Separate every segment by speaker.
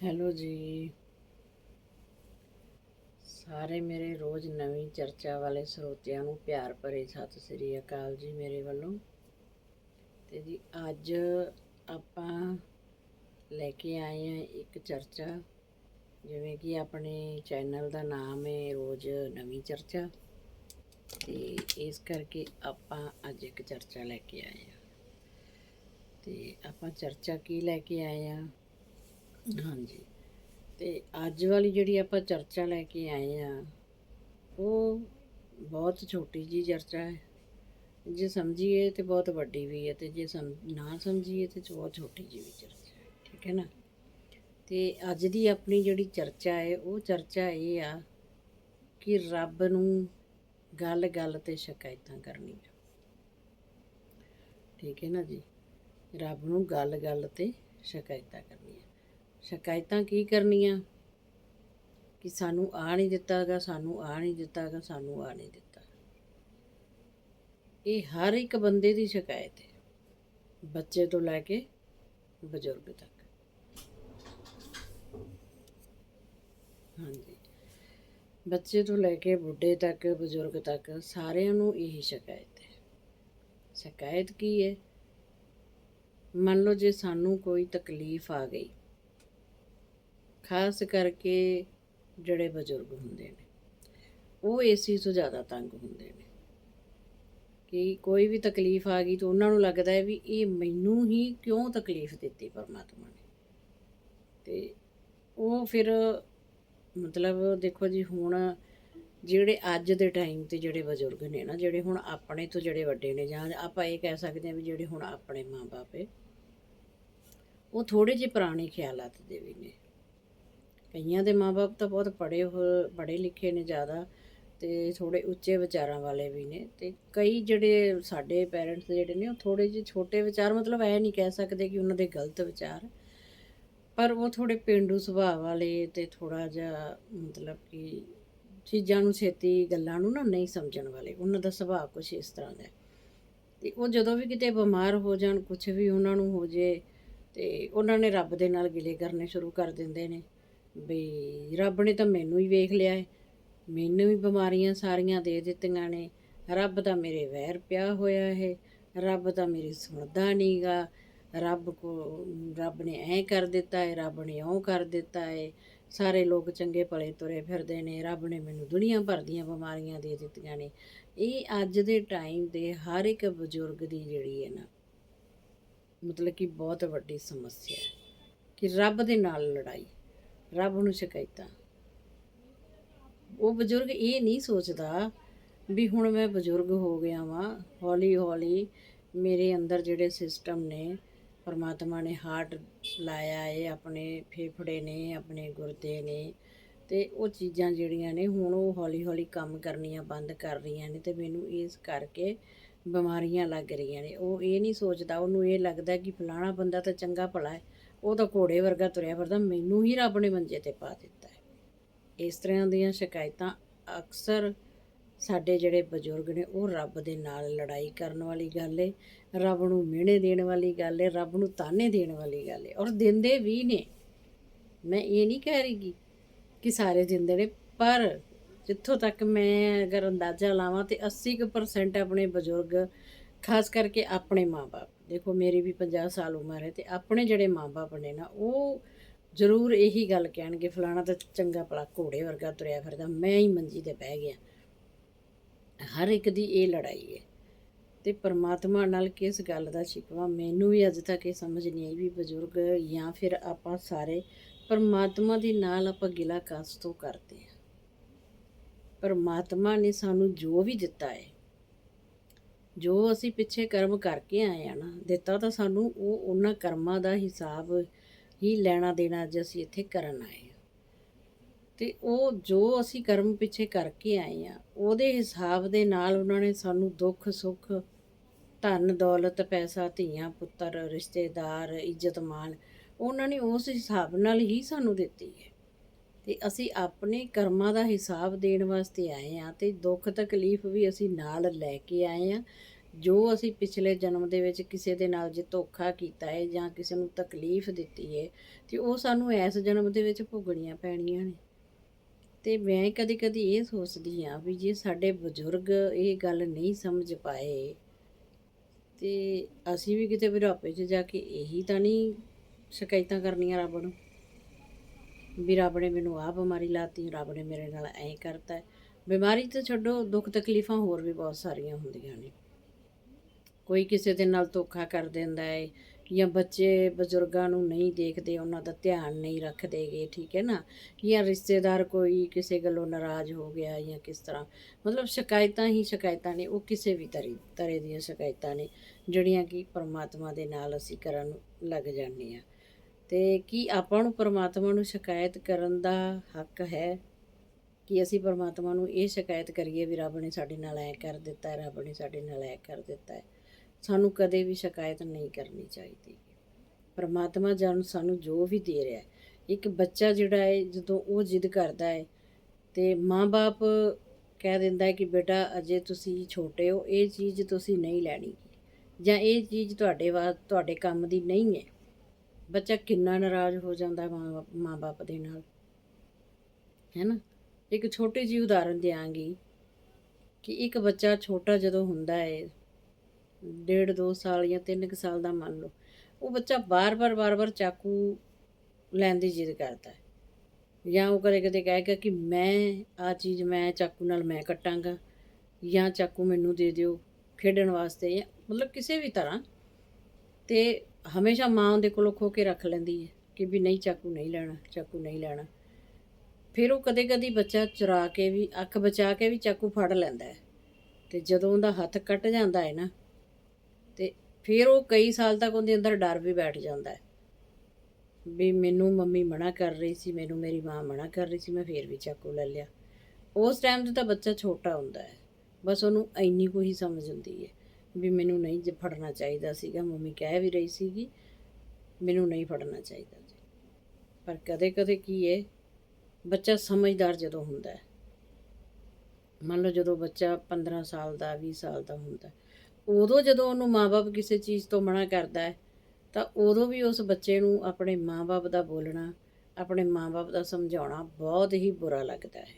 Speaker 1: Hello ਜੀ। ਸਾਰੇ ਮੇਰੇ ਰੋਜ਼ ਨਵੀਂ ਚਰਚਾ ਵਾਲੇ ਸਰੋਤਿਆਂ ਨੂੰ ਪਿਆਰ ਭਰੇ ਸਤਿ ਸ੍ਰੀ ਅਕਾਲ ਜੀ ਮੇਰੇ ਵੱਲੋਂ। ਤੇ ਜੀ, ਅੱਜ ਆਪਾਂ ਲੈ ਕੇ ਆਏ ਹਾਂ ਇੱਕ ਚਰਚਾ, ਜਿਵੇਂ ਕਿ ਆਪਣੇ ਚੈਨਲ ਦਾ ਨਾਮ ਹੈ ਰੋਜ਼ ਨਵੀਂ ਚਰਚਾ। ਤੇ ਇਸ ਕਰਕੇ ਆਪਾਂ ਅੱਜ ਇੱਕ ਚਰਚਾ ਲੈ ਕੇ ਆਏ ਹਾਂ। ਤੇ ਆਪਾਂ ਚਰਚਾ ਕੀ ਲੈ ਕੇ ਆਏ ਹਾਂ? ਹਾਂਜੀ। ਤੇ ਅੱਜ ਵਾਲੀ ਜਿਹੜੀ ਆਪਾਂ ਚਰਚਾ ਲੈ ਕੇ ਆਏ ਆ, ਉਹ ਬਹੁਤ ਛੋਟੀ ਜੀ ਚਰਚਾ ਹੈ। ਜੇ ਸਮਝੀਏ ਤੇ ਬਹੁਤ ਵੱਡੀ ਵੀ ਹੈ ਤੇ ਜੇ ਸਮ, ਨਾ ਸਮਝੀਏ ਤੇ ਬਹੁਤ ਛੋਟੀ ਜੀ ਵੀ ਚਰਚਾ ਹੈ, ਠੀਕ ਹੈ ਨਾ? ਤੇ ਅੱਜ ਦੀ ਆਪਣੀ ਜਿਹੜੀ ਚਰਚਾ ਹੈ, ਉਹ ਚਰਚਾ ਇਹ ਆ ਕਿ ਰੱਬ ਨੂੰ ਗੱਲ ਗੱਲ ਤੇ ਸ਼ਿਕਾਇਤਾਂ ਕਰਨੀਆਂ। ਠੀਕ ਹੈ ਨਾ ਜੀ? ਰੱਬ ਨੂੰ ਗੱਲ ਗੱਲ ਤੇ ਸ਼ਿਕਾਇਤਾਂ ਕਰਨੀਆਂ। ਸ਼ਿਕਾਇਤਾਂ ਕੀ ਕਰਨੀਆਂ? ਕਿ ਸਾਨੂੰ ਆ ਨਹੀਂ ਦਿੱਤਾਗਾ, ਸਾਨੂੰ ਆ ਨਹੀਂ ਦਿੱਤਾਗਾ, ਸਾਨੂੰ ਆ ਨਹੀਂ ਦਿੱਤਾ। ਇਹ ਹਰ ਇੱਕ ਬੰਦੇ ਦੀ ਸ਼ਿਕਾਇਤ ਹੈ, ਬੱਚੇ ਤੋਂ ਲੈ ਕੇ ਬਜ਼ੁਰਗ ਤੱਕ। ਹਾਂਜੀ। ਬੱਚੇ ਤੋਂ ਲੈ ਕੇ ਬੁੱਢੇ ਤੱਕ, ਬਜ਼ੁਰਗ ਤੱਕ ਸਾਰਿਆਂ ਨੂੰ ਇਹੀ ਸ਼ਿਕਾਇਤ ਹੈ। ਸ਼ਿਕਾਇਤ ਕੀ ਹੈ? ਮੰਨ ਲਓ ਜੇ ਸਾਨੂੰ ਕੋਈ ਤਕਲੀਫ ਆ ਗਈ ਖਾਸ ਕਰਕੇ ਜਿਹੜੇ ਬਜ਼ੁਰਗ ਹੁੰਦੇ ਨੇ, ਉਹ ਇਸ ਚੀਜ਼ ਤੋਂ ਜ਼ਿਆਦਾ ਤੰਗ ਹੁੰਦੇ ਨੇ। ਕਿ ਕੋਈ ਵੀ ਤਕਲੀਫ ਆ ਗਈ ਤਾਂ ਉਹਨਾਂ ਨੂੰ ਲੱਗਦਾ ਹੈ ਵੀ ਇਹ ਮੈਨੂੰ ਹੀ ਕਿਉਂ ਤਕਲੀਫ ਦਿੱਤੀ ਪਰਮਾਤਮਾ ਨੇ। ਤੇ ਉਹ ਫਿਰ ਮਤਲਬ ਦੇਖੋ ਜੀ, ਹੁਣ ਜਿਹੜੇ ਅੱਜ ਦੇ ਟਾਈਮ ਤੇ ਜਿਹੜੇ ਬਜ਼ੁਰਗ ਨੇ ਨਾ, ਜਿਹੜੇ ਹੁਣ ਆਪਣੇ ਤੋਂ ਜਿਹੜੇ ਵੱਡੇ ਨੇ, ਜਾਂ ਆਪਾਂ ਇਹ ਕਹਿ ਸਕਦੇ ਹਾਂ ਵੀ ਜਿਹੜੇ ਹੁਣ ਆਪਣੇ ਮਾਪੇ ਉਹ ਥੋੜੇ ਜਿਹੇ ਪੁਰਾਣੇ ਖਿਆਲਾਤ ਦੇ ਵੀ ਨੇ। ਕਈਆਂ ਦੇ ਮਾਪੇ ਤਾਂ ਬਹੁਤ ਪੜ੍ਹੇ ਹੋ, ਪੜ੍ਹੇ ਲਿਖੇ ਨੇ ਜ਼ਿਆਦਾ ਤੇ ਥੋੜੇ ਉੱਚੇ ਵਿਚਾਰਾਂ ਵਾਲੇ ਵੀ ਨੇ ਤੇ ਕਈ ਜਿਹੜੇ ਸਾਡੇ ਪੇਰੈਂਟਸ ਜਿਹੜੇ ਨੇ ਉਹ ਥੋੜੇ ਜਿਹੇ ਛੋਟੇ ਵਿਚਾਰ ਮਤਲਬ ਐ ਨਹੀਂ ਕਹਿ ਸਕਦੇ ਕਿ ਉਹਨਾਂ ਦੇ ਗਲਤ ਵਿਚਾਰ ਪਰ ਉਹ ਥੋੜੇ ਪਿੰਡੂ ਸੁਭਾਅ ਵਾਲੇ ਤੇ ਥੋੜਾ ਜਿਹਾ ਮਤਲਬ ਕਿ ਚੀਜ਼ਾਂ ਨੂੰ ਛੇਤੀ ਗੱਲਾਂ ਨੂੰ ਨਾ ਨਹੀਂ ਸਮਝਣ ਵਾਲੇ, ਉਹਨਾਂ ਦਾ ਸੁਭਾਅ ਕੁਝ ਇਸ ਤਰ੍ਹਾਂ ਦਾ ਹੈ। ਤੇ ਉਹ ਜਦੋਂ ਵੀ ਕਿਤੇ ਬਿਮਾਰ ਹੋ ਜਾਣ ਕੁਝ ਵੀ ਉਹਨਾਂ ਨੂੰ ਹੋ ਜੇ ਤੇ ਉਹਨਾਂ ਨੇ ਰੱਬ ਦੇ ਨਾਲ ਗਿਲੇ ਕਰਨੇ ਸ਼ੁਰੂ ਕਰ ਦਿੰਦੇ ਨੇ। ਵੀ ਰੱਬ ਨੇ ਤਾਂ ਮੈਨੂੰ ਹੀ ਵੇਖ ਲਿਆ ਹੈ ਮੈਨੂੰ ਵੀ ਬਿਮਾਰੀਆਂ ਸਾਰੀਆਂ ਦੇ ਦਿੱਤੀਆਂ ਨੇ। ਰੱਬ ਦਾ ਮੇਰੇ ਵੈਰ ਪਿਆ ਹੋਇਆ ਹੈ ਰੱਬ ਤਾਂ ਮੇਰੀ ਸੁਣਦਾ ਨਹੀਂਗਾ ਰੱਬ ਕੋ, ਰੱਬ ਨੇ ਐਂ ਕਰ ਦਿੱਤਾ ਹੈ ਰੱਬ ਨੇ ਉਹ ਕਰ ਦਿੱਤਾ ਹੈ ਸਾਰੇ ਲੋਕ ਚੰਗੇ ਭਲੇ ਤੁਰੇ ਫਿਰਦੇ ਨੇ। ਰੱਬ ਨੇ ਮੈਨੂੰ ਦੁਨੀਆ ਭਰ ਦੀਆਂ ਬਿਮਾਰੀਆਂ ਦੇ ਦਿੱਤੀਆਂ ਨੇ। ਇਹ ਅੱਜ ਦੇ ਟਾਈਮ ਦੇ ਹਰ ਇੱਕ ਬਜ਼ੁਰਗ ਦੀ ਜਿਹੜੀ ਹੈ ਨਾ, ਮਤਲਬ ਕਿ ਬਹੁਤ ਵੱਡੀ ਸਮੱਸਿਆ ਹੈ ਕਿ ਰੱਬ ਦੇ ਨਾਲ ਲੜਾਈ। ਰੱਬ ਨੂੰ ਸ਼ਿਕਾਇਤਾਂ। ਉਹ ਬਜ਼ੁਰਗ ਇਹ ਨਹੀਂ ਸੋਚਦਾ ਵੀ ਹੁਣ ਮੈਂ ਬਜ਼ੁਰਗ ਹੋ ਗਿਆ ਵਾਂ, ਹੌਲੀ ਹੌਲੀ ਮੇਰੇ ਅੰਦਰ ਜਿਹੜੇ ਸਿਸਟਮ ਨੇ, ਪਰਮਾਤਮਾ ਨੇ ਹਾਰਟ ਲਾਇਆ ਹੈ ਆਪਣੇ ਫੇਫੜੇ ਨੇ, ਆਪਣੇ ਗੁਰਦੇ ਨੇ, ਤੇ ਉਹ ਚੀਜ਼ਾਂ ਜਿਹੜੀਆਂ ਨੇ ਹੁਣ ਉਹ ਹੌਲੀ ਹੌਲੀ ਕੰਮ ਕਰਨੀਆਂ ਬੰਦ ਕਰ ਰਹੀਆਂ ਨੇ ਤੇ ਮੈਨੂੰ ਇਸ ਕਰਕੇ ਬਿਮਾਰੀਆਂ ਲੱਗ ਰਹੀਆਂ ਨੇ। ਉਹ ਇਹ ਨਹੀਂ ਸੋਚਦਾ, ਉਹਨੂੰ ਇਹ ਲੱਗਦਾ ਕਿ ਫਲਾਣਾ ਬੰਦਾ ਤਾਂ ਚੰਗਾ ਭਲਾ ਹੈ ਉਹ ਤਾਂ ਘੋੜੇ ਵਰਗਾ ਤੁਰਿਆ ਫਿਰਦਾ, ਮੈਨੂੰ ਹੀ ਰੱਬ ਨੇ ਮੰਜੇ ਤੇ ਪਾ ਦਿੱਤਾ ਹੈ। ਇਸ ਤਰ੍ਹਾਂ ਦੀਆਂ ਸ਼ਿਕਾਇਤਾਂ ਅਕਸਰ ਸਾਡੇ ਜਿਹੜੇ ਬਜ਼ੁਰਗ ਨੇ, ਉਹ ਰੱਬ ਦੇ ਨਾਲ ਲੜਾਈ ਕਰਨ ਵਾਲੀ ਗੱਲ ਏ, ਰੱਬ ਨੂੰ ਮਿਹਣੇ ਦੇਣ ਵਾਲੀ ਗੱਲ ਏ, ਰੱਬ ਨੂੰ ਤਾਨੇ ਦੇਣ ਵਾਲੀ ਗੱਲ ਏ। ਔਰ ਦਿੰਦੇ ਵੀ ਨੇ। ਮੈਂ ਇਹ ਨਹੀਂ ਕਹਿ ਰਹੀ ਕਿ ਸਾਰੇ ਦਿੰਦੇ ਨੇ, ਪਰ ਜਿੱਥੋਂ ਤੱਕ ਮੈਂ ਅਗਰ ਅੰਦਾਜ਼ਾ ਲਾਵਾਂ ਤੇ 80% ਆਪਣੇ ਬਜ਼ੁਰਗ, ਖਾਸ ਕਰਕੇ ਆਪਣੇ ਮਾਪੇ ਦੇਖੋ, ਮੇਰੀ ਵੀ 50 ਸਾਲ ਉਮਰ ਹੈ ਤੇ ਆਪਣੇ ਜਿਹੜੇ ਮਾਪੇ ਨੇ ਨਾ, ਉਹ ਜ਼ਰੂਰ ਇਹੀ ਗੱਲ ਕਹਿਣਗੇ, ਫਲਾਣਾ ਤਾਂ ਚੰਗਾ ਭਲਾ ਘੋੜੇ ਵਰਗਾ ਤੁਰਿਆ ਫਿਰਦਾ, ਮੈਂ ਹੀ ਮੰਜੀ ਤੇ ਬਹਿ ਗਿਆ। ਹਰ ਇੱਕ ਦੀ ਇਹ ਲੜਾਈ ਹੈ ਤੇ ਪਰਮਾਤਮਾ ਨਾਲ ਕਿਸ ਗੱਲ ਦਾ ਸ਼ਿਕਵਾ ਮੈਨੂੰ ਵੀ ਅੱਜ ਤੱਕ ਇਹ ਸਮਝ ਨਹੀਂ ਆਈ ਵੀ ਬਜ਼ੁਰਗ ਜਾਂ ਫਿਰ ਆਪਾਂ ਸਾਰੇ ਪਰਮਾਤਮਾ ਦੇ ਨਾਲ ਆਪਾਂ ਗਿਲਾ ਕਾਸ ਤੋਂ ਕਰਦੇ ਹਾਂ। ਪਰਮਾਤਮਾ ਨੇ ਸਾਨੂੰ ਜੋ ਵੀ ਦਿੱਤਾ ਹੈ ਜੋ ਅਸੀਂ ਪਿੱਛੇ ਕਰਮ ਕਰਕੇ ਆਏ ਆ ਨਾ, ਦਿੱਤਾ ਤਾਂ ਸਾਨੂੰ ਉਹ ਉਹਨਾਂ ਕਰਮਾਂ ਦਾ ਹਿਸਾਬ ਹੀ ਲੈਣਾ ਦੇਣਾ ਅੱਜ ਅਸੀਂ ਇੱਥੇ ਕਰਨ ਆਏ ਹਾਂ ਤੇ ਉਹ ਜੋ ਅਸੀਂ ਕਰਮ ਪਿੱਛੇ ਕਰਕੇ ਆਏ ਆ, ਉਹਦੇ ਹਿਸਾਬ ਦੇ ਨਾਲ ਉਹਨਾਂ ਨੇ ਸਾਨੂੰ ਦੁੱਖ, ਸੁੱਖ, ਧਨ, ਦੌਲਤ, ਪੈਸਾ, ਧੀਆਂ, ਪੁੱਤਰ, ਰਿਸ਼ਤੇਦਾਰ ਇੱਜ਼ਤ ਮਾਣ ਉਹਨਾਂ ਨੇ ਉਸ ਹਿਸਾਬ ਨਾਲ ਹੀ ਸਾਨੂੰ ਦਿੱਤੀ ਹੈ। ਤੇ ਅਸੀਂ ਆਪਣੇ ਕਰਮਾਂ ਦਾ ਹਿਸਾਬ ਦੇਣ ਵਾਸਤੇ ਆਏ ਆ ਤੇ ਦੁੱਖ ਤਕਲੀਫ ਵੀ ਅਸੀਂ ਨਾਲ ਲੈ ਕੇ ਆਏ ਆ ਜੋ ਅਸੀਂ ਪਿਛਲੇ ਜਨਮ ਦੇ ਵਿੱਚ ਕਿਸੇ ਦੇ ਨਾਲ ਜੇ ਧੋਖਾ ਕੀਤਾ ਹੈ ਜਾਂ ਕਿਸੇ ਨੂੰ ਤਕਲੀਫ ਦਿੱਤੀ ਹੈ ਤੇ ਉਹ ਸਾਨੂੰ ਇਸ ਜਨਮ ਦੇ ਵਿੱਚ ਭੁਗਣੀਆਂ ਪੈਣੀਆਂ ਨੇ। ਤੇ ਮੈਂ ਕਦੇ ਕਦੀ ਇਹ ਸੋਚਦੀ ਆ ਵੀ ਜੇ ਸਾਡੇ ਬਜ਼ੁਰਗ ਇਹ ਗੱਲ ਨਹੀਂ ਸਮਝ ਪਾਏ, ਤੇ ਅਸੀਂ ਵੀ ਕਿਤੇ ਬੁਢਾਪੇ 'ਚ ਜਾ ਕੇ ਇਹੀ ਤਾਂ ਨਹੀਂ ਸ਼ਿਕਾਇਤਾਂ ਕਰਨੀਆਂ ਰੱਬ ਨੂੰ। ਵੀ ਰੱਬ ਨੇ ਮੈਨੂੰ ਆਹ ਬਿਮਾਰੀ ਲਾਤੀ, ਰੱਬ ਨੇ ਮੇਰੇ ਨਾਲ ਐਂ ਕਰਤਾ ਬਿਮਾਰੀ ਤਾਂ ਛੱਡੋ, ਦੁੱਖ ਤਕਲੀਫਾਂ ਹੋਰ ਵੀ ਬਹੁਤ ਸਾਰੀਆਂ ਹੁੰਦੀਆਂ ਨੇ। ਕੋਈ ਕਿਸੇ ਦੇ ਨਾਲ ਧੋਖਾ ਕਰ ਦਿੰਦਾ ਹੈ ਜਾਂ ਬੱਚੇ ਬਜ਼ੁਰਗਾਂ ਨੂੰ ਨਹੀਂ ਦੇਖਦੇ, ਉਹਨਾਂ ਦਾ ਧਿਆਨ ਨਹੀਂ ਰੱਖਦੇਗੇ ਠੀਕ ਹੈ ਨਾ? ਜਾਂ ਰਿਸ਼ਤੇਦਾਰ ਕੋਈ ਕਿਸੇ ਗੱਲੋਂ ਨਾਰਾਜ਼ ਹੋ ਗਿਆ ਜਾਂ ਕਿਸ ਤਰ੍ਹਾਂ। ਮਤਲਬ ਸ਼ਿਕਾਇਤਾਂ ਹੀ ਸ਼ਿਕਾਇਤਾਂ ਨੇ, ਉਹ ਕਿਸੇ ਵੀ ਤਰੀ ਤਰ੍ਹਾਂ ਦੀਆਂ ਸ਼ਿਕਾਇਤਾਂ ਨੇ, ਜਿਹੜੀਆਂ ਕਿ ਪਰਮਾਤਮਾ ਦੇ ਨਾਲ ਅਸੀਂ ਕਰਨ ਲੱਗ ਜਾਂਦੇ ਆ ਤੇ ਕੀ ਆਪਾਂ ਨੂੰ ਪਰਮਾਤਮਾ ਨੂੰ ਸ਼ਿਕਾਇਤ ਕਰਨ ਦਾ ਹੱਕ ਹੈ? ਕਿ ਅਸੀਂ ਪਰਮਾਤਮਾ ਨੂੰ ਇਹ ਸ਼ਿਕਾਇਤ ਕਰੀਏ ਵੀ ਰੱਬ ਨੇ ਸਾਡੇ ਨਾਲ ਐ ਕਰ ਦਿੱਤਾ ਹੈ ਰੱਬ ਨੇ ਸਾਡੇ ਨਾਲ ਐ ਕਰ ਦਿੱਤਾ ਹੈ? ਸਾਨੂੰ ਕਦੇ ਵੀ ਸ਼ਿਕਾਇਤ ਨਹੀਂ ਕਰਨੀ ਚਾਹੀਦੀ। ਪਰਮਾਤਮਾ ਜਾਨ ਸਾਨੂੰ ਜੋ ਵੀ ਦੇ ਰਿਹਾ ਹੈ। ਇੱਕ ਬੱਚਾ ਜਿਹੜਾ ਹੈ, ਜਦੋਂ ਉਹ ਜਿੱਦ ਕਰਦਾ ਹੈ ਤੇ ਮਾਂ-ਬਾਪ ਕਹਿ ਦਿੰਦਾ ਹੈ ਕਿ ਬੇਟਾ, ਅਜੇ ਤੁਸੀਂ ਛੋਟੇ ਹੋ, ਇਹ ਚੀਜ਼ ਤੁਸੀਂ ਨਹੀਂ ਲੈਣੀ। ਜਾਂ ਇਹ ਚੀਜ਼ ਤੁਹਾਡੇ ਵਾ, ਤੁਹਾਡੇ ਕੰਮ ਦੀ ਨਹੀਂ ਹੈ। ਬੱਚਾ ਕਿੰਨਾ ਨਾਰਾਜ਼ ਹੋ ਜਾਂਦਾ ਹੈ ਮਾਂ ਮਾਂ-ਬਾਪ ਦੇ ਨਾਲ। ਹੈ ਨਾ ਇੱਕ ਛੋਟੀ ਜਿਹੀ ਉਦਾਹਰਨ ਦਿਆਂਗੀ ਕਿ ਇੱਕ ਬੱਚਾ ਛੋਟਾ ਜਦੋਂ ਹੁੰਦਾ ਹੈ ਡੇਢ ਦੋ ਸਾਲ ਜਾਂ ਤਿੰਨ ਕੁ ਸਾਲ ਦਾ ਮੰਨ ਲਓ, ਉਹ ਬੱਚਾ ਬਾਰ-ਬਾਰ ਬਾਰ-ਬਾਰ ਚਾਕੂ ਲੈਣ ਦੀ ਜਿੱਦ ਕਰਦਾ ਹੈ। ਜਾਂ ਉਹ ਕਦੇ ਕਦੇ ਕਹੇਗਾ ਕਿ ਮੈਂ ਆ ਚੀਜ਼ ਮੈਂ ਚਾਕੂ ਨਾਲ ਮੈਂ ਕੱਟਾਂਗਾ ਜਾਂ ਚਾਕੂ ਮੈਨੂੰ ਦੇ ਦਿਓ ਖੇਡਣ ਵਾਸਤੇ ਜਾਂ ਮਤਲਬ ਕਿਸੇ ਵੀ ਤਰ੍ਹਾਂ। ਤੇ ਹਮੇਸ਼ਾ ਮਾਂ ਉਹਦੇ ਕੋਲੋਂ ਖੋ ਕੇ ਰੱਖ ਲੈਂਦੀ ਹੈ ਕਿ ਵੀ ਨਹੀਂ, ਚਾਕੂ ਨਹੀਂ ਲੈਣਾ, ਚਾਕੂ ਨਹੀਂ ਲੈਣਾ। ਫਿਰ ਉਹ ਕਦੇ ਕਦੀ ਬੱਚਾ ਚੁਰਾ ਕੇ ਵੀ, ਅੱਖ ਬਚਾ ਕੇ ਵੀ ਚਾਕੂ ਫੜ ਲੈਂਦਾ ਹੈ। ਤੇ ਜਦੋਂ ਉਹਦਾ ਹੱਥ ਕੱਟ ਜਾਂਦਾ ਹੈ ਨਾ, ਤੇ ਫਿਰ ਉਹ ਕਈ ਸਾਲ ਤੱਕ ਉਹਦੇ ਅੰਦਰ ਡਰ ਵੀ ਬੈਠ ਜਾਂਦਾ ਹੈ। ਵੀ ਮੈਨੂੰ ਮੰਮੀ ਮਨਾ ਕਰ ਰਹੀ ਸੀ, ਮੈਨੂੰ ਮੇਰੀ ਮਾਂ ਮਨਾ ਕਰ ਰਹੀ ਸੀ, ਮੈਂ ਫੇਰ ਵੀ ਚਾਕੂ ਲੈ ਲਿਆ। ਉਸ ਟਾਈਮ ਤੇ ਤਾਂ ਬੱਚਾ ਛੋਟਾ ਹੁੰਦਾ ਹੈ। ਬਸ ਉਹਨੂੰ ਇੰਨੀ ਕੁ ਹੀ ਸਮਝ ਹੁੰਦੀ ਹੈ। ਵੀ ਮੈਨੂੰ ਨਹੀਂ ਜ ਫੜਨਾ ਚਾਹੀਦਾ ਸੀਗਾ, ਮੰਮੀ ਕਹਿ ਵੀ ਰਹੀ ਸੀਗੀ, ਮੈਨੂੰ ਨਹੀਂ ਫੜਨਾ ਚਾਹੀਦਾ ਜੀ। ਪਰ ਕਦੇ ਕਦੇ ਕੀ ਹੈ ਬੱਚਾ ਸਮਝਦਾਰ ਜਦੋਂ ਹੁੰਦਾ ਹੈ। ਮੰਨ ਲਓ ਜਦੋਂ ਬੱਚਾ 15 ਸਾਲ ਦਾ 20 ਸਾਲ ਦਾ ਹੁੰਦਾ ਉਦੋਂ ਜਦੋਂ ਉਹਨੂੰ ਮਾਪੇ ਕਿਸੇ ਚੀਜ਼ ਤੋਂ ਮਨਾ ਕਰਦਾ ਹੈ, ਤਾਂ ਉਦੋਂ ਵੀ ਉਸ ਬੱਚੇ ਨੂੰ ਆਪਣੇ ਮਾਪੇ ਦਾ ਬੋਲਣਾ, ਆਪਣੇ ਮਾਪੇ ਦਾ ਸਮਝਾਉਣਾ ਬਹੁਤ ਹੀ ਬੁਰਾ ਲੱਗਦਾ ਹੈ।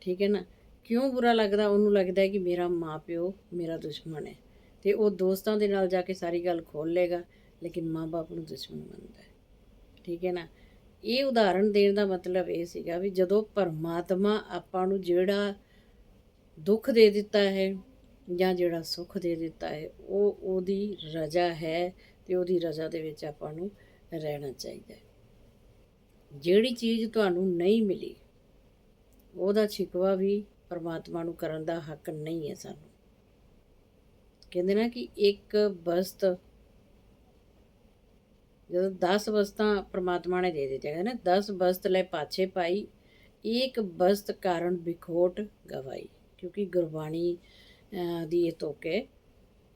Speaker 1: ਠੀਕ ਹੈ ਨਾ? ਕਿਉਂ ਬੁਰਾ ਲੱਗਦਾ? ਉਹਨੂੰ ਲੱਗਦਾ ਹੈ ਕਿ ਮੇਰਾ ਮਾਪਿਓ ਮੇਰਾ ਦੁਸ਼ਮਣ ਹੈ ਤੇ ਉਹ ਦੋਸਤਾਂ ਦੇ ਨਾਲ ਜਾ ਕੇ ਸਾਰੀ ਗੱਲ ਖੋਲ ਲੇਗਾ ਲੇਕਿਨ ਮਾਪੇ ਨੂੰ ਦੁਸ਼ਮਣ ਮੰਨਦਾ ਹੈ। ਠੀਕ ਹੈ ਨਾ? ਇਹ ਉਦਾਹਰਣ ਦੇਣ ਦਾ ਮਤਲਬ ਇਹ ਸੀਗਾ ਵੀ ਜਦੋਂ ਪਰਮਾਤਮਾ ਆਪਾਂ ਨੂੰ ਜਿਹੜਾ ਦੁੱਖ ਦੇ ਦਿੱਤਾ ਹੈ ਜਾਂ ਜਿਹੜਾ ਸੁੱਖ ਦੇ ਦਿੱਤਾ ਹੈ, ਉਹ ਉਹਦੀ ਰਜ਼ਾ ਹੈ ਤੇ ਉਹਦੀ ਰਜ਼ਾ ਦੇ ਵਿੱਚ ਆਪਾਂ ਨੂੰ ਰਹਿਣਾ ਚਾਹੀਦਾ ਹੈ। ਜਿਹੜੀ ਚੀਜ਼ ਤੁਹਾਨੂੰ ਨਹੀਂ ਮਿਲੀ, ਉਹਦਾ ਛਿਕਵਾ ਵੀ ਪਰਮਾਤਮਾ ਨੂੰ ਕਰਨ ਦਾ ਹੱਕ ਨਹੀਂ ਹੈ ਸਾਨੂੰ। ਕਹਿੰਦੇ ਨਾ ਕਿ ਇੱਕ ਬਸਤ ਜਦੋਂ 10 ਬਸਤਾਂ ਪਰਮਾਤਮਾ ਨੇ ਦੇ ਦਿੱਤੀਆਂ, ਕਹਿੰਦੇ ਨਾ 10 ਬਸਤ ਲੈ ਪਾਛੇ ਪਾਈ, ਇੱਕ ਬਸਤ ਕਾਰਨ ਵਿਖੋਟ ਗਵਾਈ, ਕਿਉਂਕਿ ਗੁਰਬਾਣੀ ਦੀ ਇਹ ਤੋਕੇ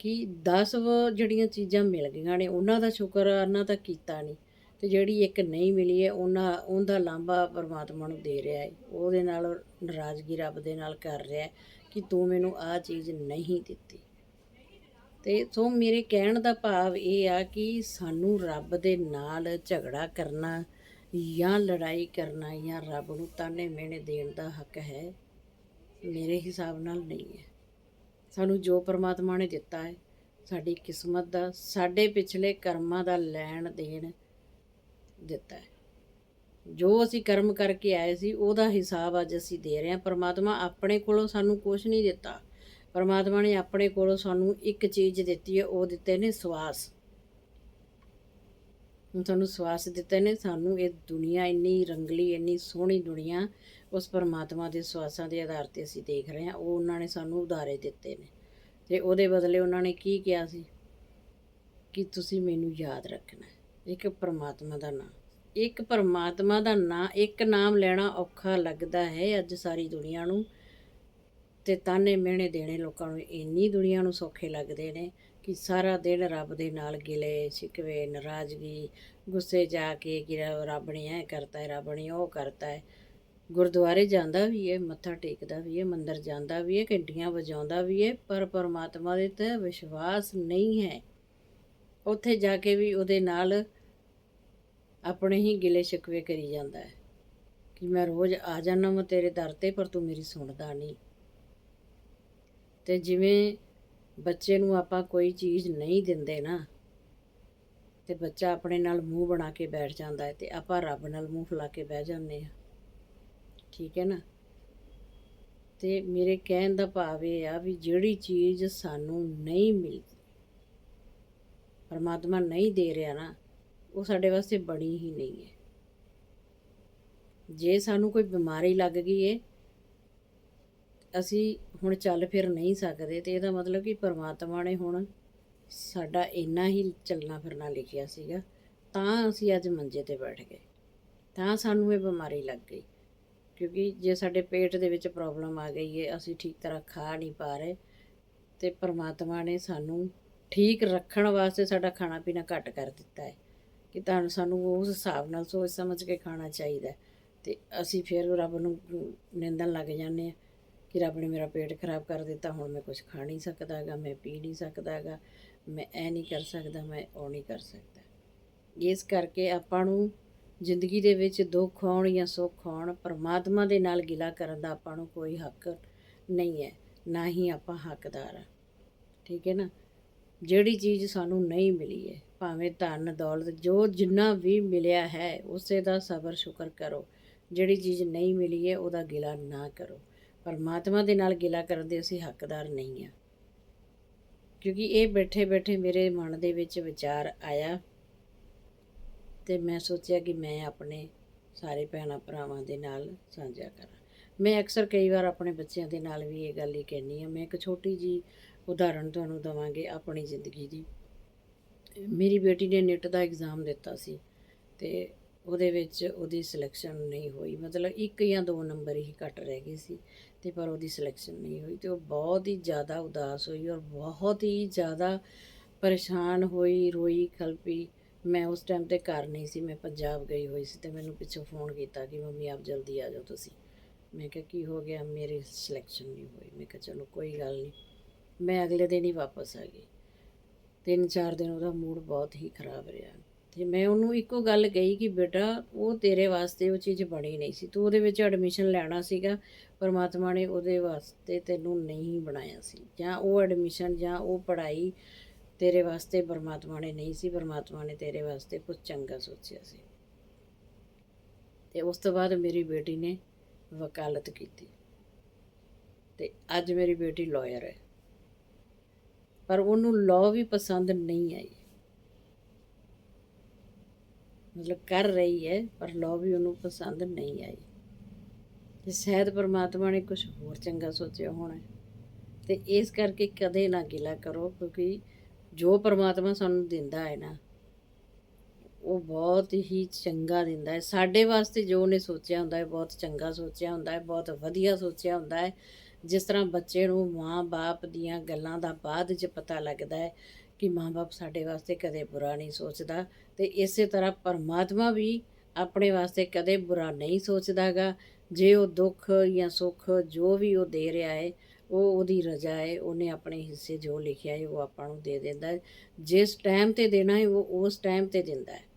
Speaker 1: ਕਿ 10 ਜਿਹੜੀਆਂ ਚੀਜ਼ਾਂ ਮਿਲ ਗਈਆਂ ਨੇ, ਉਹਨਾਂ ਦਾ ਸ਼ੁਕਰ ਉਹਨਾਂ ਦਾ ਕੀਤਾ ਨਹੀਂ। ਤੇ ਜਿਹੜੀ ਇੱਕ ਨਹੀਂ ਮਿਲੀ ਹੈ, ਉਹਨਾਂ, ਉਹਦਾ ਲਾਂਭਾ ਪਰਮਾਤਮਾ ਨੂੰ ਦੇ ਰਿਹਾ ਹੈ। ਉਹਦੇ ਨਾਲ ਨਾਰਾਜ਼ਗੀ ਰੱਬ ਦੇ ਨਾਲ ਕਰ ਰਿਹਾ ਹੈ ਕਿ ਤੂੰ ਮੈਨੂੰ ਆਹ ਚੀਜ਼ ਨਹੀਂ ਦਿੱਤੀ। ਤੇ ਸੋ ਮੇਰੇ ਕਹਿਣ ਦਾ ਭਾਵ ਇਹ ਆ ਕਿ ਸਾਨੂੰ ਰੱਬ ਦੇ ਨਾਲ ਝਗੜਾ ਕਰਨਾ ਜਾਂ ਲੜਾਈ ਕਰਨਾ ਜਾਂ ਰੱਬ ਨੂੰ ਤਾਨੇ ਮਿਹਣੇ ਦੇਣ ਦਾ ਹੱਕ ਹੈ, ਮੇਰੇ ਹਿਸਾਬ ਨਾਲ ਨਹੀਂ ਹੈ। ਸਾਨੂੰ ਜੋ ਪਰਮਾਤਮਾ ਨੇ ਦਿੱਤਾ ਹੈ, ਸਾਡੀ ਕਿਸਮਤ ਦਾ, ਸਾਡੇ ਪਿਛਲੇ ਕਰਮਾਂ ਦਾ ਲੈਣ ਦੇਣ ਦਿੱਤਾ ਹੈ। ਜੋ ਅਸੀਂ ਕਰਮ ਕਰਕੇ ਆਏ ਸੀ, ਉਹਦਾ ਹਿਸਾਬ ਅੱਜ ਅਸੀਂ ਦੇ ਰਹੇ ਹਾਂ। ਪਰਮਾਤਮਾ ਆਪਣੇ ਕੋਲੋਂ ਸਾਨੂੰ ਕੁਝ ਨਹੀਂ ਦਿੱਤਾ। ਪਰਮਾਤਮਾ ਨੇ ਆਪਣੇ ਕੋਲੋਂ ਸਾਨੂੰ ਇੱਕ ਚੀਜ਼ ਦਿੱਤੀ ਹੈ, ਉਹ ਦਿੱਤੇ ਨੇ ਸਵਾਸ। ਹੁਣ ਸਾਨੂੰ ਸਵਾਸ ਦਿੱਤੇ ਨੇ, ਸਾਨੂੰ ਇਹ ਦੁਨੀਆ ਇੰਨੀ ਰੰਗਲੀ, ਇੰਨੀ ਸੋਹਣੀ ਦੁਨੀਆ, ਉਸ ਪਰਮਾਤਮਾ ਦੇ ਸਵਾਸਾਂ ਦੇ ਆਧਾਰ ਤੇ ਅਸੀਂ ਦੇਖ ਰਹੇ ਹਾਂ। ਉਹ ਉਹਨਾਂ ਨੇ ਸਾਨੂੰ ਉਧਾਰੇ ਦਿੱਤੇ ਨੇ। ਤੇ ਉਹਦੇ ਬਦਲੇ ਉਹਨਾਂ ਨੇ ਕੀ ਕਿਹਾ ਸੀ? ਕਿ ਤੁਸੀਂ ਮੈਨੂੰ ਯਾਦ ਰੱਖਣਾ ਇੱਕ ਪਰਮਾਤਮਾ ਦਾ ਨਾਮ ਇੱਕ ਪਰਮਾਤਮਾ ਦਾ ਨਾਮ ਇੱਕ ਨਾਮ ਲੈਣਾ ਔਖਾ ਲੱਗਦਾ ਹੈ ਅੱਜ ਸਾਰੀ ਦੁਨੀਆ ਨੂੰ। ਤੇ ਤਾਨੇ ਮਿਹਣੇ ਦੇਣੇ ਲੋਕਾਂ ਨੂੰ ਇੰਨੀ ਦੁਨੀਆ ਨੂੰ ਸੌਖੇ ਲੱਗਦੇ ਨੇ ਕਿ ਸਾਰਾ ਦਿਨ ਰੱਬ ਦੇ ਨਾਲ ਗਿਲੇ, ਸ਼ਿਕਵੇ, ਨਾਰਾਜ਼ਗੀ, ਗੁੱਸੇ ਜਾ ਕੇ ਕਿ ਰੱਬ ਨੇ ਐ ਕਰਤਾ ਹੈ, ਰੱਬ ਨੇ ਉਹ ਕਰਤਾ ਹੈ। ਗੁਰਦੁਆਰੇ ਜਾਂਦਾ ਵੀ ਹੈ, ਮੱਥਾ ਟੇਕਦਾ ਵੀ ਹੈ, ਮੰਦਰ ਜਾਂਦਾ ਵੀ ਹੈ, ਘੰਟੀਆਂ ਵਜਾਉਂਦਾ ਵੀ ਹੈ, ਪਰ ਪਰਮਾਤਮਾ ਦੇ ਤੇ ਵਿਸ਼ਵਾਸ ਨਹੀਂ ਹੈ। ਉੱਥੇ ਜਾ ਕੇ ਵੀ ਉਹਦੇ ਨਾਲ ਆਪਣੇ ਹੀ ਗਿਲੇ ਸ਼ਿਕਵੇ ਕਰੀ ਜਾਂਦਾ ਹੈ ਕਿ ਮੈਂ ਰੋਜ਼ ਆ ਜਾਣਾ ਮੈਂ ਤੇਰੇ ਦਰ ਤੇ, ਪਰ ਤੂੰ ਮੇਰੀ ਸੁਣਦਾ ਨਹੀਂ। ਤੇ ਜਿਵੇਂ ਬੱਚੇ ਨੂੰ ਆਪਾਂ ਕੋਈ ਚੀਜ਼ ਨਹੀਂ ਦਿੰਦੇ ਨਾ, ਤੇ ਬੱਚਾ ਆਪਣੇ ਨਾਲ ਮੂੰਹ ਬਣਾ ਕੇ ਬੈਠ ਜਾਂਦਾ ਹੈ ਤੇ ਆਪਾਂ ਰੱਬ ਨਾਲ ਮੂੰਹ ਫੁਲਾ ਕੇ ਬਹਿ ਜਾਂਦੇ ਆ ਠੀਕ ਹੈ ਨਾ? ਤੇ ਮੇਰੇ ਕਹਿਣ ਦਾ ਭਾਵ ਇਹ ਆ ਵੀ ਜਿਹੜੀ ਚੀਜ਼ ਸਾਨੂੰ ਨਹੀਂ ਮਿਲਦੀ ਪਰਮਾਤਮਾ ਨਹੀਂ ਦੇ ਰਿਹਾ ਨਾ, ਉਹ ਸਾਡੇ ਵਾਸਤੇ ਬਣੀ ਹੀ ਨਹੀਂ ਹੈ। ਜੇ ਸਾਨੂੰ ਕੋਈ ਬਿਮਾਰੀ ਲੱਗ ਗਈ ਏ, ਅਸੀਂ ਹੁਣ ਚੱਲ ਫਿਰ ਨਹੀਂ ਸਕਦੇ ਤੇ ਇਹਦਾ ਮਤਲਬ ਕਿ ਪਰਮਾਤਮਾ ਨੇ ਹੁਣ ਸਾਡਾ ਇੰਨਾ ਹੀ ਚੱਲਣਾ ਫਿਰਨਾ ਲਿਖਿਆ ਸੀਗਾ, ਤਾਂ ਅਸੀਂ ਅੱਜ ਮੰਜੇ ਤੇ ਬੈਠ ਗਏ। ਤਾਂ ਸਾਨੂੰ ਇਹ ਬਿਮਾਰੀ ਲੱਗ ਗਈ, ਕਿਉਂਕਿ ਜੇ ਸਾਡੇ ਪੇਟ ਦੇ ਵਿੱਚ ਪ੍ਰੋਬਲਮ ਆ ਗਈ ਹੈ ਅਸੀਂ ਠੀਕ ਤਰ੍ਹਾਂ ਖਾ ਨਹੀਂ ਪਾ ਰਹੇ ਤੇ ਪਰਮਾਤਮਾ ਨੇ ਸਾਨੂੰ ਠੀਕ ਰੱਖਣ ਵਾਸਤੇ ਸਾਡਾ ਖਾਣਾ ਪੀਣਾ ਘੱਟ ਕਰ ਦਿੱਤਾ ਹੈ ਕਿ ਤੁਹਾਨੂੰ ਸਾਨੂੰ ਉਸ ਹਿਸਾਬ ਨਾਲ ਸੋਚ ਸਮਝ ਕੇ ਖਾਣਾ ਚਾਹੀਦਾ ਹੈ। ਤੇ ਅਸੀਂ ਫਿਰ ਰੱਬ ਨੂੰ ਨਿੰਦਣ ਲੱਗ ਜਾਂਦੇ ਆ ਕਿ ਰੱਬ ਨੇ ਮੇਰਾ ਪੇਟ ਖਰਾਬ ਕਰ ਦਿੱਤਾ, ਹੁਣ ਮੈਂ ਕੁਝ ਖਾ ਨਹੀਂ ਸਕਦਾ ਹੈਗਾ, ਮੈਂ ਪੀ ਨਹੀਂ ਸਕਦਾ ਹੈਗਾ, ਮੈਂ ਇਹ ਨਹੀਂ ਕਰ ਸਕਦਾ, ਮੈਂ ਉਹ ਨਹੀਂ ਕਰ ਸਕਦਾ। ਇਸ ਕਰਕੇ ਆਪਾਂ ਨੂੰ ਜ਼ਿੰਦਗੀ ਦੇ ਵਿੱਚ ਦੁੱਖ ਆਉਣ ਜਾਂ ਸੁੱਖ ਆਉਣ, ਪਰਮਾਤਮਾ ਦੇ ਨਾਲ ਗਿਲਾ ਕਰਨ ਦਾ ਆਪਾਂ ਨੂੰ ਕੋਈ ਹੱਕ ਨਹੀਂ ਹੈ, ਨਾ ਹੀ ਆਪਾਂ ਹੱਕਦਾਰ ਆ ਠੀਕ ਹੈ ਨਾ? ਜਿਹੜੀ ਚੀਜ਼ ਸਾਨੂੰ ਨਹੀਂ ਮਿਲੀ ਹੈ, ਭਾਵੇਂ ਧਨ, ਦੌਲਤ, ਜੋ ਜਿੰਨਾ ਵੀ ਮਿਲਿਆ ਹੈ, ਉਸੇ ਦਾ ਸਬਰ ਸ਼ੁਕਰ ਕਰੋ। ਜਿਹੜੀ ਚੀਜ਼ ਨਹੀਂ ਮਿਲੀ ਹੈ, ਉਹਦਾ ਗਿਲਾ ਨਾ ਕਰੋ। ਪਰਮਾਤਮਾ ਦੇ ਨਾਲ ਗਿਲਾ ਕਰਨ ਦੇ ਅਸੀਂ ਹੱਕਦਾਰ ਨਹੀਂ ਆ ਕਿਉਂਕਿ ਇਹ ਬੈਠੇ ਬੈਠੇ ਮੇਰੇ ਮਨ ਦੇ ਵਿੱਚ ਵਿਚਾਰ ਆਇਆ ਤੇ ਮੈਂ ਸੋਚਿਆ ਕਿ ਮੈਂ ਆਪਣੇ ਸਾਰੇ ਭੈਣਾਂ ਭਰਾਵਾਂ ਦੇ ਨਾਲ ਸਾਂਝਾ ਕਰਾਂ। ਮੈਂ ਅਕਸਰ ਕਈ ਵਾਰ ਆਪਣੇ ਬੱਚਿਆਂ ਦੇ ਨਾਲ ਵੀ ਇਹ ਗੱਲ ਹੀ ਕਹਿੰਨੀ ਆ ਮੈਂ ਇੱਕ ਛੋਟੀ ਜੀ ਉਦਾਹਰਣ ਤੁਹਾਨੂੰ ਦਵਾਂਗੇ ਆਪਣੀ ਜ਼ਿੰਦਗੀ ਦੀ। ਮੇਰੀ ਬੇਟੀ ਨੇ ਨੈਟ ਦਾ ਐਗਜ਼ਾਮ ਦਿੱਤਾ ਸੀ ਤੇ ਉਹਦੇ ਵਿੱਚ ਉਹਦੀ ਸਿਲੈਕਸ਼ਨ ਨਹੀਂ ਹੋਈ। ਮਤਲਬ ਇੱਕ ਜਾਂ ਦੋ ਨੰਬਰ ਹੀ ਘੱਟ ਰਹਿ ਗਏ ਸੀ ਤੇ ਪਰ ਉਹਦੀ ਸਿਲੈਕਸ਼ਨ ਨਹੀਂ ਹੋਈ ਤੇ ਉਹ ਬਹੁਤ ਹੀ ਜ਼ਿਆਦਾ ਉਦਾਸ ਹੋਈ ਔਰ ਬਹੁਤ ਹੀ ਜ਼ਿਆਦਾ ਪਰੇਸ਼ਾਨ ਹੋਈ, ਰੋਈ, ਖਲਪੀ। ਮੈਂ ਉਸ ਟਾਈਮ ਤੇ ਘਰ ਨਹੀਂ ਸੀ, ਮੈਂ ਪੰਜਾਬ ਗਈ ਹੋਈ ਸੀ ਤੇ ਮੈਨੂੰ ਪਿੱਛੋਂ ਫੋਨ ਕੀਤਾ ਕਿ ਮੰਮੀ ਆਪ ਜਲਦੀ ਆ ਜਾਓ ਤੁਸੀਂ। ਮੈਂ ਕਿਹਾ, ਕੀ ਹੋ ਗਿਆ? ਮੇਰੀ ਸਿਲੈਕਸ਼ਨ ਨਹੀਂ ਹੋਈ। ਮੈਂ ਕਿਹਾ, ਚਲੋ, ਕੋਈ ਗੱਲ ਨਹੀਂ। ਮੈਂ ਅਗਲੇ ਦਿਨ ਹੀ ਵਾਪਸ ਆ ਗਈ। ਤਿੰਨ ਚਾਰ ਦਿਨ ਉਹਦਾ ਮੂਡ ਬਹੁਤ ਹੀ ਖਰਾਬ ਰਿਹਾ। ਤੇ ਮੈਂ ਉਹਨੂੰ ਇੱਕੋ ਗੱਲ ਕਹੀ ਕਿ ਬੇਟਾ, ਉਹ ਤੇਰੇ ਵਾਸਤੇ ਉਹ ਚੀਜ਼ ਬਣੀ ਨਹੀਂ ਸੀ। ਤੂੰ ਉਹਦੇ ਵਿੱਚ ਐਡਮਿਸ਼ਨ ਲੈਣਾ ਸੀਗਾ, ਪਰਮਾਤਮਾ ਨੇ ਉਹਦੇ ਵਾਸਤੇ ਤੈਨੂੰ ਨਹੀਂ ਬਣਾਇਆ ਸੀ। ਜਾਂ ਉਹ ਐਡਮਿਸ਼ਨ ਜਾਂ ਉਹ ਪੜ੍ਹਾਈ ਤੇਰੇ ਵਾਸਤੇ ਪਰਮਾਤਮਾ ਨੇ ਨਹੀਂ ਸੀ, ਪਰਮਾਤਮਾ ਨੇ ਤੇਰੇ ਵਾਸਤੇ ਕੁਝ ਚੰਗਾ ਸੋਚਿਆ ਸੀ। ਤੇ ਉਸ ਤੋਂ ਬਾਅਦ ਮੇਰੀ ਬੇਟੀ ਨੇ ਵਕਾਲਤ ਕੀਤੀ। ਤੇ ਅੱਜ ਮੇਰੀ ਬੇਟੀ ਲਾਇਰ ਹੈ। ਪਰ ਉਹਨੂੰ ਲਾਅ ਵੀ ਪਸੰਦ ਨਹੀਂ ਆਈ। ਮਤਲਬ ਕਰ ਰਹੀ ਹੈ, ਪਰ ਲਾਅ ਵੀ ਉਹਨੂੰ ਪਸੰਦ ਨਹੀਂ ਆਈ। ਤੇ ਸ਼ਾਇਦ ਪਰਮਾਤਮਾ ਨੇ ਕੁਝ ਹੋਰ ਚੰਗਾ ਸੋਚਿਆ ਹੋਣਾ ਹੈ। ਤੇ ਇਸ ਕਰਕੇ ਕਦੇ ਨਾ ਗਿਲਾ ਕਰੋ, ਕਿਉਂਕਿ ਜੋ ਪਰਮਾਤਮਾ ਸਾਨੂੰ ਦਿੰਦਾ ਹੈ ਨਾ, ਉਹ ਬਹੁਤ ਹੀ ਚੰਗਾ ਦਿੰਦਾ ਹੈ। ਸਾਡੇ ਵਾਸਤੇ ਜੋ ਉਹਨੇ ਸੋਚਿਆ ਹੁੰਦਾ ਹੈ, ਬਹੁਤ ਚੰਗਾ ਸੋਚਿਆ ਹੁੰਦਾ ਹੈ, ਬਹੁਤ ਵਧੀਆ ਸੋਚਿਆ ਹੁੰਦਾ ਹੈ। ਜਿਸ ਤਰ੍ਹਾਂ ਬੱਚੇ ਨੂੰ ਮਾਂ-ਬਾਪ ਦੀਆਂ ਗੱਲਾਂ ਦਾ ਬਾਅਦ 'ਚ ਪਤਾ ਲੱਗਦਾ ਹੈ ਕਿ ਮਾਂ-ਬਾਪ ਸਾਡੇ ਵਾਸਤੇ ਕਦੇ ਬੁਰਾ ਨਹੀਂ ਸੋਚਦਾ ਤੇ ਇਸੇ ਤਰ੍ਹਾਂ ਪਰਮਾਤਮਾ ਵੀ ਆਪਣੇ ਵਾਸਤੇ ਕਦੇ ਬੁਰਾ ਨਹੀਂ ਸੋਚਦਾਗਾ। ਜੇ ਉਹ ਦੁੱਖ ਜਾਂ ਸੁੱਖ ਜੋ ਵੀ ਉਹ ਦੇ ਰਿਹਾ ਹੈ, ਉਹ ਉਹਦੀ ਰਜ਼ਾ ਹੈ, ਉਹਨੇ ਆਪਣੇ ਹਿੱਸੇ ਜੋ ਲਿਖਿਆ ਹੈ, ਉਹ ਆਪਾਂ ਨੂੰ ਦੇ ਦਿੰਦਾ ਹੈ। ਜਿਸ ਟਾਈਮ ਤੇ ਦੇਣਾ ਹੈ, ਉਹ ਉਸ ਟਾਈਮ ਤੇ ਦਿੰਦਾ ਹੈ।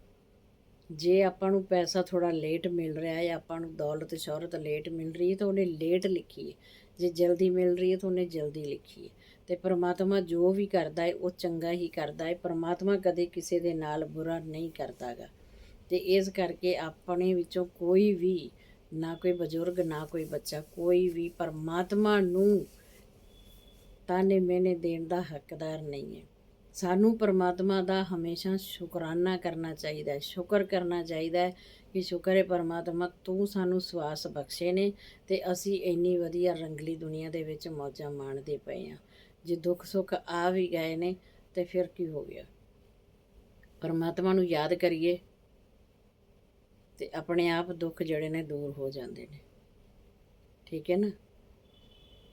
Speaker 1: ਜੇ ਆਪਾਂ ਨੂੰ ਪੈਸਾ ਥੋੜਾ ਲੇਟ ਮਿਲ ਰਿਹਾ ਹੈ, ਆਪਾਂ ਨੂੰ ਦੌਲਤ ਸ਼ੌਹਰਤ ਲੇਟ ਮਿਲ ਰਹੀ ਹੈ, ਤਾਂ ਉਹਨੇ ਲੇਟ ਲਿਖੀ ਹੈ। ਜੇ ਜਲਦੀ ਮਿਲ ਰਹੀ ਹੈ ਤਾਂ ਉਹਨੇ ਜਲਦੀ ਲਿਖੀ ਹੈ। ਤੇ ਪ੍ਰਮਾਤਮਾ ਜੋ ਵੀ ਕਰਦਾ ਹੈ, ਉਹ ਚੰਗਾ ਹੀ ਕਰਦਾ ਹੈ। ਪ੍ਰਮਾਤਮਾ ਕਦੇ ਕਿਸੇ ਦੇ ਨਾਲ ਬੁਰਾ ਨਹੀਂ ਕਰਦਾਗਾ। ਤੇ ਇਸ ਕਰਕੇ ਆਪਣੇ ਵਿੱਚੋਂ ਕੋਈ ਵੀ, ਨਾ ਕੋਈ ਬਜ਼ੁਰਗ, ਨਾ ਕੋਈ ਬੱਚਾ, ਕੋਈ ਵੀ ਪਰਮਾਤਮਾ ਨੂੰ ਤਾਨੇ ਮੈਨੇ ਦੇਣ ਦਾ ਹੱਕਦਾਰ ਨਹੀਂ ਹੈ। ਸਾਨੂੰ ਪਰਮਾਤਮਾ ਦਾ ਹਮੇਸ਼ਾ ਸ਼ੁਕਰਾਨਾ ਕਰਨਾ ਚਾਹੀਦਾ ਹੈ। ਸ਼ੁਕਰ ਕਰਨਾ ਚਾਹੀਦਾ ਹੈ ਕਿ ਸ਼ੁਕਰ ਹੈ ਪਰਮਾਤਮਾ ਤੂੰ ਸਾਨੂੰ ਸਵਾਸ ਬਖਸ਼ੇ ਨੇ ਤੇ ਅਸੀਂ ਇੰਨੀ ਵਧੀਆ ਰੰਗਲੀ ਦੁਨੀਆ ਦੇ ਵਿੱਚ ਮੌਜਾਂ ਮਾਣਦੇ ਪਏ ਆ ਜੇ ਦੁੱਖ ਸੁੱਖ ਆ ਵੀ ਗਏ ਨੇ ਤੇ ਫਿਰ ਕੀ ਹੋ ਗਿਆ? ਪਰਮਾਤਮਾ ਨੂੰ ਯਾਦ ਕਰੀਏ ਤੇ ਆਪਣੇ ਆਪ ਦੁੱਖ ਜਿਹੜੇ ਨੇ ਦੂਰ ਹੋ ਜਾਂਦੇ ਨੇ। ਠੀਕ ਹੈ ਨਾ?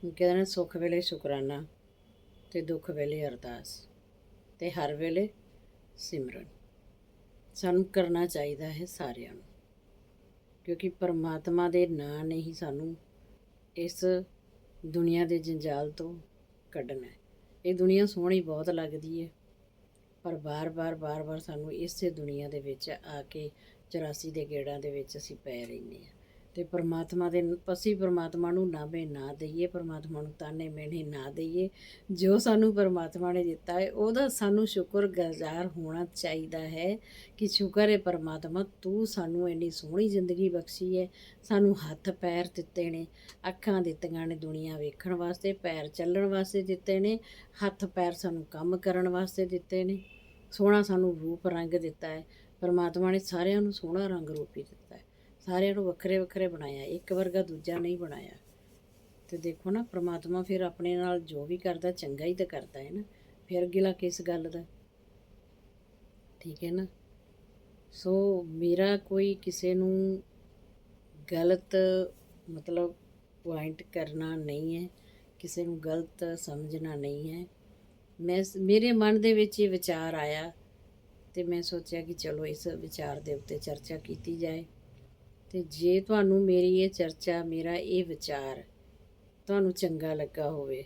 Speaker 1: ਕਹਿੰਦੇ ਨੇ ਸੁੱਖ ਵੇਲੇ ਸ਼ੁਕਰਾਨਾ ਤੇ ਦੁੱਖ ਵੇਲੇ ਅਰਦਾਸ। ਤੇ ਹਰ ਵੇਲੇ ਸਿਮਰਨ। ਸਾਨੂੰ ਕਰਨਾ ਚਾਹੀਦਾ ਹੈ ਸਾਰਿਆਂ ਨੂੰ, ਕਿਉਂਕਿ ਪਰਮਾਤਮਾ ਦੇ ਨਾਂ ਨੇ ਹੀ ਸਾਨੂੰ ਇਸ ਦੁਨੀਆ ਦੇ ਜੰਜਾਲ ਤੋਂ ਕੱਢਣਾ ਹੈ। ਇਹ ਦੁਨੀਆ ਸੋਹਣੀ ਬਹੁਤ ਲੱਗਦੀ ਹੈ, ਪਰ ਬਾਰ-ਬਾਰ ਬਾਰ-ਬਾਰ ਸਾਨੂੰ ਇਸੇ ਦੁਨੀਆ ਦੇ ਵਿੱਚ ਆ ਕੇ 84 ਦੇ ਗੇੜਾਂ ਦੇ ਵਿੱਚ ਅਸੀਂ ਪੈ ਰਹਿੰਦੇ ਹਾਂ। ਤੇ ਪਰਮਾਤਮਾ ਦੇ ਅਸੀਂ ਪਰਮਾਤਮਾ ਨੂੰ ਨਾਵੇਂ ਨਾ ਦਈਏ, ਪਰਮਾਤਮਾ ਨੂੰ ਤਾਨੇ ਮਿਹਣੇ ਨਾ ਦਈਏ। ਜੋ ਸਾਨੂੰ ਪਰਮਾਤਮਾ ਨੇ ਦਿੱਤਾ ਹੈ, ਉਹਦਾ ਸਾਨੂੰ ਸ਼ੁਕਰਗੁਜ਼ਾਰ ਹੋਣਾ ਚਾਹੀਦਾ ਹੈ ਕਿ ਸ਼ੁਕਰ ਹੈ ਪਰਮਾਤਮਾ, ਤੂੰ ਸਾਨੂੰ ਇੰਨੀ ਸੋਹਣੀ ਜ਼ਿੰਦਗੀ ਬਖਸ਼ੀ ਹੈ। ਸਾਨੂੰ ਹੱਥ ਪੈਰ ਦਿੱਤੇ ਨੇ, ਅੱਖਾਂ ਦਿੱਤੀਆਂ ਨੇ ਦੁਨੀਆ ਵੇਖਣ ਵਾਸਤੇ, ਪੈਰ ਚੱਲਣ ਵਾਸਤੇ ਦਿੱਤੇ ਨੇ, ਹੱਥ ਪੈਰ ਸਾਨੂੰ ਕੰਮ ਕਰਨ ਵਾਸਤੇ ਦਿੱਤੇ ਨੇ। ਸੋਹਣਾ ਸਾਨੂੰ ਰੂਪ ਰੰਗ ਦਿੱਤਾ ਹੈ। ਪਰਮਾਤਮਾ ਨੇ ਸਾਰਿਆਂ ਨੂੰ ਸੋਹਣਾ ਰੰਗ ਰੂਪ ਹੀ ਦਿੱਤਾ ਹੈ। ਸਾਰਿਆਂ ਨੂੰ ਵੱਖਰੇ ਵੱਖਰੇ ਬਣਾਇਆ, ਇੱਕ ਵਰਗਾ ਦੂਜਾ ਨਹੀਂ ਬਣਾਇਆ। ਤੇ ਦੇਖੋ ਨਾ, ਪ੍ਰਮਾਤਮਾ ਫਿਰ ਆਪਣੇ ਨਾਲ ਜੋ ਵੀ ਕਰਦਾ, ਚੰਗਾ ਹੀ ਤਾਂ ਕਰਦਾ ਹੈ ਨਾ। ਫਿਰ ਗਿਲਾ ਕਿਸ ਗੱਲ ਦਾ। ਠੀਕ ਹੈ ਨਾ? ਸੋ ਮੇਰਾ ਕੋਈ ਕਿਸੇ ਨੂੰ ਗਲਤ ਮਤਲਬ ਪੁਆਇੰਟ ਕਰਨਾ ਨਹੀਂ ਹੈ, ਕਿਸੇ ਨੂੰ ਗਲਤ ਸਮਝਣਾ ਨਹੀਂ ਹੈ। ਮੈਂ ਮੇਰੇ ਮਨ ਦੇ ਵਿੱਚ ਇਹ ਵਿਚਾਰ ਆਇਆ ਤੇ ਮੈਂ ਸੋਚਿਆ ਕਿ ਚਲੋ ਇਸ ਵਿਚਾਰ ਦੇ ਉੱਤੇ ਚਰਚਾ ਕੀਤੀ ਜਾਏ। ਤੇ ਜੇ ਤੁਹਾਨੂੰ ਮੇਰੀ ਇਹ ਚਰਚਾ, ਮੇਰਾ ਇਹ ਵਿਚਾਰ ਤੁਹਾਨੂੰ ਚੰਗਾ ਲੱਗਾ ਹੋਵੇ,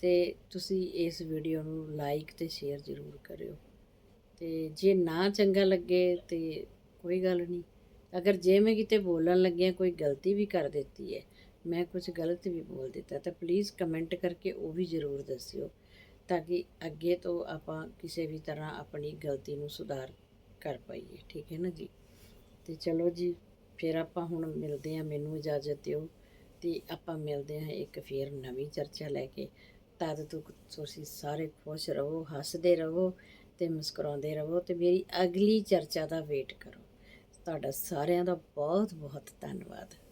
Speaker 1: ਤੇ ਤੁਸੀਂ ਇਸ ਵੀਡੀਓ ਨੂੰ ਲਾਈਕ ਤੇ ਸ਼ੇਅਰ ਜ਼ਰੂਰ ਕਰਿਓ। ਤੇ ਜੇ ਨਾ ਚੰਗਾ ਲੱਗੇ ਤੇ ਕੋਈ ਗੱਲ ਨਹੀਂ। ਅਗਰ ਜੇ ਮੈਂ ਕਿਤੇ ਬੋਲਣ ਲੱਗਿਆ ਕੋਈ ਗਲਤੀ ਵੀ ਕਰ ਦਿੱਤੀ ਹੈ, ਮੈਂ ਕੁਝ ਗਲਤ ਵੀ ਬੋਲ ਦਿੱਤਾ, ਤਾਂ ਪਲੀਜ਼ ਕਮੈਂਟ ਕਰਕੇ ਉਹ ਵੀ ਜ਼ਰੂਰ ਦੱਸਿਓ, ਤਾਂ ਕਿ ਅੱਗੇ ਤੋਂ ਆਪਾਂ ਕਿਸੇ ਵੀ ਤਰ੍ਹਾਂ ਆਪਣੀ ਗਲਤੀ ਨੂੰ ਸੁਧਾਰ ਕਰ ਪਾਈਏ। ਠੀਕ ਹੈ ਨਾ ਜੀ? ਤੇ ਚਲੋ ਜੀ, ਫਿਰ ਆਪਾਂ ਹੁਣ ਮਿਲਦੇ ਹਾਂ, ਮੈਨੂੰ ਇਜਾਜ਼ਤ ਦਿਓ ਤੇ ਆਪਾਂ ਮਿਲਦੇ ਹਾਂ ਇੱਕ ਫੇਰ ਨਵੀਂ ਚਰਚਾ ਲੈ ਕੇ। ਤਦ ਤੱਕ ਤੁਸੀਂ ਸਾਰੇ ਖੁਸ਼ ਰਹੋ, ਹੱਸਦੇ ਰਹੋ ਤੇ ਮੁਸਕਰਾਉਂਦੇ ਰਹੋ ਤੇ ਮੇਰੀ ਅਗਲੀ ਚਰਚਾ ਦਾ ਵੇਟ ਕਰੋ। ਤੁਹਾਡਾ ਸਾਰਿਆਂ ਦਾ ਬਹੁਤ ਬਹੁਤ ਧੰਨਵਾਦ।